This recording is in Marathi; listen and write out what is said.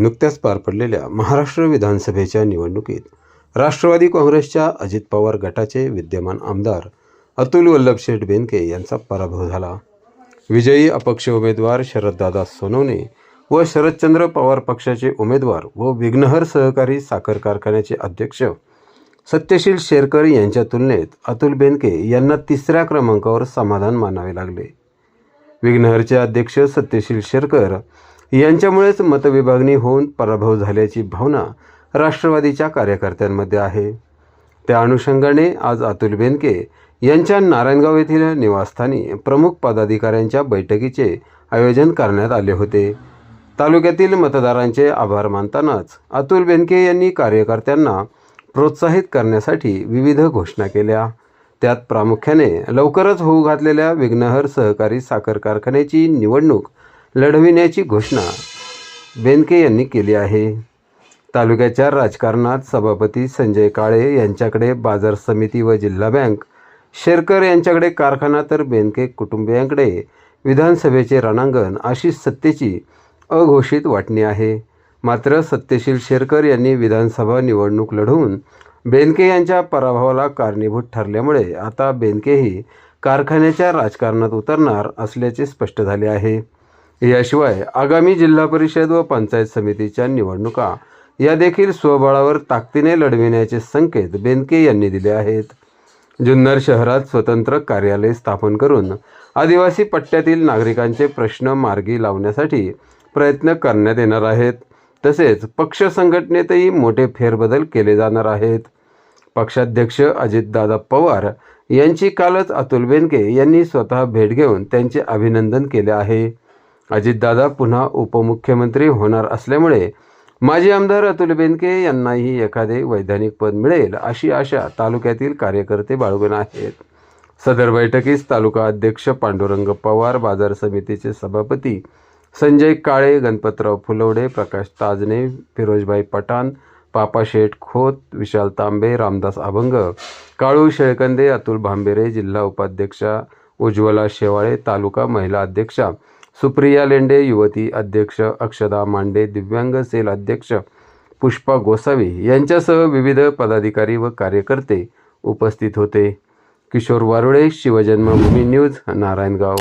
नुकत्याच पार पडलेल्या महाराष्ट्र विधानसभेच्या निवडणुकीत राष्ट्रवादी काँग्रेसच्या अजित पवार गटाचे विद्यमान आमदार अतुल वल्लभ शेठ बेनके यांचा पराभव झाला. विजयी अपक्ष उमेदवार शरददादा सोनवणे व शरदचंद्र पवार पक्षाचे उमेदवार व विघ्नहर सहकारी साखर कारखान्याचे अध्यक्ष सत्यशील शेरकर यांच्या तुलनेत अतुल बेनके यांना तिसऱ्या क्रमांकावर समाधान मानावे लागले. विघ्नहरचे अध्यक्ष सत्यशील शेरकर यांच्यामुळेच मतविभागणी होऊन पराभव झाल्याची भावना राष्ट्रवादीच्या कार्यकर्त्यांमध्ये आहे. त्या अनुषंगाने आज अतुल बेनके यांच्या नारायणगाव येथील निवासस्थानी प्रमुख पदाधिकाऱ्यांच्या बैठकीचे आयोजन करण्यात आले होते. तालुक्यातील मतदारांचे आभार मानतानाच अतुल बेनके यांनी कार्यकर्त्यांना प्रोत्साहित करण्यासाठी विविध घोषणा केल्या. त्यात प्रामुख्याने लवकरच होऊ घातलेल्या विघ्नहर सहकारी साखर कारखान्याची निवडणूक लढविण्याची घोषणा बेनके यांनी केली आहे. तालुक्याच्या राजकारणात सभापती संजय काळे यांच्याकडे बाजार समिती व जिल्हा बँक शेरकर यांच्याकडे कारखाना तर बेनके कुटुंबियांकडे विधानसभेचे रणांगण अशी सत्तेची अघोषित वाटणी आहे. मात्र सत्यशील शेरकर यांनी विधानसभा निवडणूक लढवून बेनके यांच्या पराभवाला कारणीभूत ठरल्यामुळे आता बेनकेही कारखान्याच्या राजकारणात उतरणार असल्याचे स्पष्ट झाले आहे. याशिवाय आगामी जिल्हा परिषद व पंचायत समितीच्या निवडणुका या देखील स्वबळावर ताकदीने लढविण्याचे संकेत बेनके यांनी दिले आहेत. जुन्नर शहरात स्वतंत्र कार्यालय स्थापन करून आदिवासी पट्ट्यातील नागरिकांचे प्रश्न मार्गी लावण्यासाठी प्रयत्न करण्यात येणार आहेत. तसेच पक्ष संघटनेतही मोठे फेरबदल केले जाणार आहेत. पक्षाध्यक्ष अजितदादा पवार यांची कालच अतुल बेनके यांनी स्वतः भेट घेऊन त्यांचे अभिनंदन केले आहे. अजितदादा पुन्हा उपमुख्यमंत्री होणार असल्यामुळे माजी आमदार अतुल बेनके यांनाही एखादे वैधानिक पद मिळेल अशी आशा तालुक्यातील कार्यकर्ते बाळगून आहेत. सदर बैठकीस तालुका अध्यक्ष पांडुरंग पवार बाजार समितीचे सभापती संजय काळे गणपतराव फुलवडे प्रकाश ताजने फिरोजभाई पठाण पापा शेठ खोत विशाल तांबे रामदास अभंग काळू शेळकंदे अतुल भांबेरे जिल्हा उपाध्यक्षा उज्ज्वला शेवाळे तालुका महिला अध्यक्षा सुप्रिया लेंडे युवती अध्यक्ष अक्षदा मांडे दिव्यांग सेल अध्यक्ष पुष्पा गोसावी यांच्यासह विविध पदाधिकारी व कार्यकर्ते उपस्थित होते. किशोर वारुळे शिवजन्मभूमी न्यूज नारायणगाव.